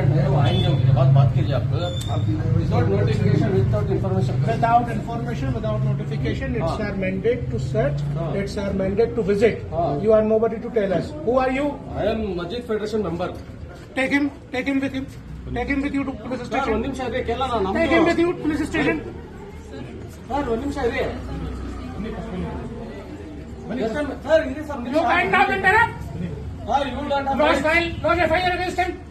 Department है वो आएंगे उनके बाद बात कीजिए आप without notification without information Without information, without notification, it's Ah. our mandate to search, Ah. it's our mandate to visit. Ah. You are nobody to tell us. Who are you? I am Masjid federation member Take him, take him with him. Take him with you to police sir ಒಂದ್ station. ನಿಮಿಷ ಇದೆ ಕೇಳ ನಾನು Take him with you to police station. Sir ಒಂದ್ ನಿಮಿಷ ಇದೆ sir ಇದೆ sir You can't now interrupt. Sir you don't Lodge file, lodge FIR against him. Get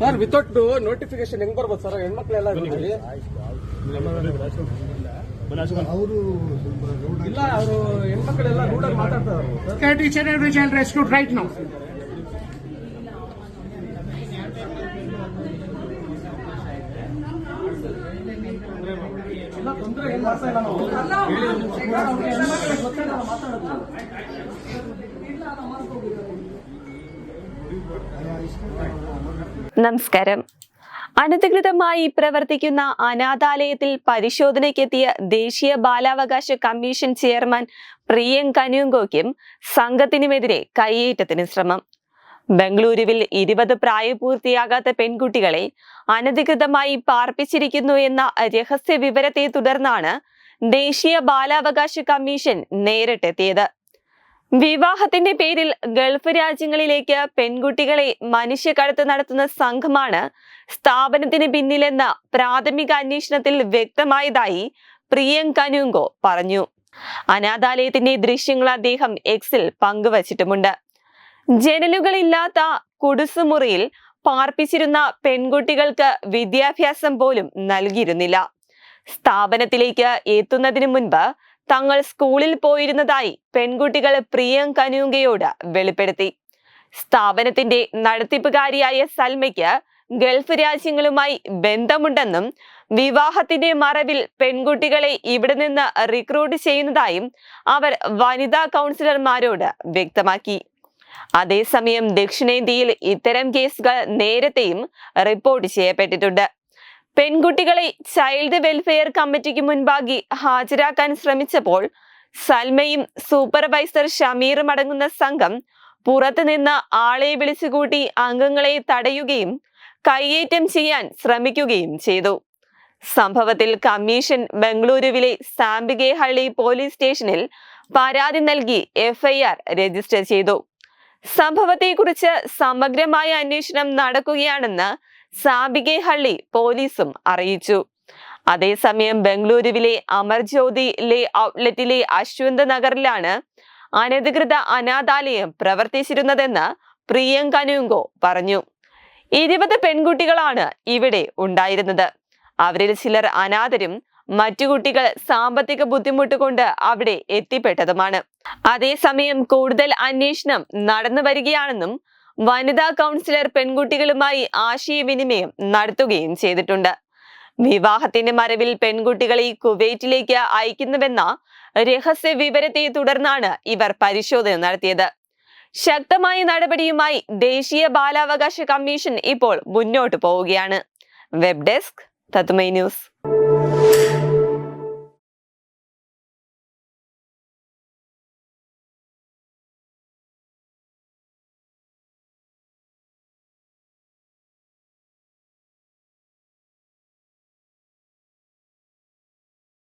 sir without notification ಹೆಂಗ್ ಬರ್ಬೋದು ಸರ್ ಹೆಣ್ಮಕ್ಳೆಲ್ಲ ಅವರು ಇಲ್ಲ ಅವರು ಹೆಣ್ಮಕ್ಳೆಲ್ಲ ರೂಡಲ್ಲಿ ಮಾತಾಡ್ತಾರೆ ಟೀಚರ್ ರೈಟ್ ತೊಂದರೆ ಏನು ಮಾಡ್ತಾ ಇಲ್ಲ ನಾವು നമസ്കാരം. അനധികൃതമായി പ്രവർത്തിക്കുന്ന അനാഥാലയത്തിൽ പരിശോധനയ്ക്കെത്തിയ ദേശീയ ബാലാവകാശ കമ്മീഷൻ ചെയർമാൻ പ്രിയം കനുങ്കോയ്ക്കും സംഘത്തിനുമെതിരെ കയ്യേറ്റത്തിന് ശ്രമം. ബംഗളൂരുവിൽ ഇരുപത് പ്രായപൂർത്തിയാകാത്ത പെൺകുട്ടികളെ അനധികൃതമായി പാർപ്പിച്ചിരിക്കുന്നു എന്ന രഹസ്യ വിവരത്തെ തുടർന്നാണ് ദേശീയ ബാലാവകാശ കമ്മീഷൻ നേരിട്ടെത്തിയത്. വിവാഹത്തിന്റെ പേരിൽ ഗൾഫ് രാജ്യങ്ങളിലേക്ക് പെൺകുട്ടികളെ മനുഷ്യക്കടത്ത് നടത്തുന്ന സംഘമാണ് സ്ഥാപനത്തിന് പിന്നിലെന്ന പ്രാഥമിക അന്വേഷണത്തിൽ വ്യക്തമായതായി പ്രിയങ്ക് പറഞ്ഞു. അനാഥാലയത്തിന്റെ ദൃശ്യങ്ങൾ അദ്ദേഹം എക്സിൽ പങ്കുവച്ചിട്ടുമുണ്ട്. ജനലുകളില്ലാത്ത കുടുസുമുറിയിൽ പാർപ്പിച്ചിരുന്ന പെൺകുട്ടികൾക്ക് വിദ്യാഭ്യാസം പോലും നൽകിയിരുന്നില്ല. സ്ഥാപനത്തിലേക്ക് എത്തുന്നതിന് മുൻപ് തങ്ങൾ സ്കൂളിൽ പോയിരുന്നതായി പെൺകുട്ടികൾ പ്രിയം കനൂങ്കയോട് വെളിപ്പെടുത്തി. സ്ഥാപനത്തിന്റെ നടത്തിപ്പുകാരിയായ സൽമയ്ക്ക് ഗൾഫ് രാജ്യങ്ങളുമായി ബന്ധമുണ്ടെന്നും വിവാഹത്തിന്റെ മറവിൽ പെൺകുട്ടികളെ ഇവിടെ നിന്ന് റിക്രൂട്ട് ചെയ്യുന്നതായും അവർ വനിതാ കൗൺസിലർമാരോട് വ്യക്തമാക്കി. അതേസമയം ദക്ഷിണേന്ത്യയിൽ ഇത്തരം കേസുകൾ നേരത്തെയും റിപ്പോർട്ട് ചെയ്യപ്പെട്ടിട്ടുണ്ട്. പെൺകുട്ടികളെ ചൈൽഡ് വെൽഫെയർ കമ്മിറ്റിക്ക് മുൻപാകെ ഹാജരാക്കാൻ ശ്രമിച്ചപ്പോൾ സൽമയും സൂപ്പർവൈസർ ഷമീറും അടങ്ങുന്ന സംഘം പുറത്തുനിന്ന് ആളെ വിളിച്ചുകൂട്ടി അംഗങ്ങളെ തടയുകയും കയ്യേറ്റം ചെയ്യാൻ ശ്രമിക്കുകയും ചെയ്തു. സംഭവത്തിൽ കമ്മീഷൻ ബംഗളൂരുവിലെ ഹള്ളി പോലീസ് സ്റ്റേഷനിൽ പരാതി നൽകി എഫ്ഐആർ രജിസ്റ്റർ ചെയ്തു. സംഭവത്തെക്കുറിച്ച് സമഗ്രമായ അന്വേഷണം നടക്കുകയാണെന്ന് സാബികെ ഹള്ളി പോലീസും അറിയിച്ചു. അതേസമയം ബംഗളൂരുവിലെ അമർജ്യോതി ലേ ഔട്ട്ലെറ്റിലെ അശ്വന്ത് നഗറിലാണ് അനധികൃത അനാഥാലയം പ്രവർത്തിച്ചിരുന്നതെന്ന് പ്രിയങ്ക കനുങ്കോ പറഞ്ഞു. ഇരുപത് പെൺകുട്ടികളാണ് ഇവിടെ ഉണ്ടായിരുന്നത്. അവരിൽ ചിലർ അനാഥരും മറ്റു കുട്ടികൾ സാമ്പത്തിക ബുദ്ധിമുട്ട് കൊണ്ട് അവിടെ എത്തിപ്പെട്ടതുമാണ്. അതേസമയം കൂടുതൽ അന്വേഷണം നടന്നു വരികയാണെന്നും വനിതാ കൗൺസിലർ പെൺകുട്ടികളുമായി ആശയവിനിമയം നടത്തുകയും ചെയ്തിട്ടുണ്ട്. വിവാഹത്തിന്റെ മറവിൽ പെൺകുട്ടികളെ കുവൈറ്റിലേക്ക് അയക്കുന്നുവെന്ന രഹസ്യ വിവരത്തെ തുടർന്നാണ് ഇവർ പരിശോധന നടത്തിയത്. ശക്തമായ നടപടിയുമായി ദേശീയ ബാലാവകാശ കമ്മീഷൻ ഇപ്പോൾ മുന്നോട്ട് പോവുകയാണ്. വെബ് ഡെസ്ക് തത്തുമൈ ന്യൂസ്.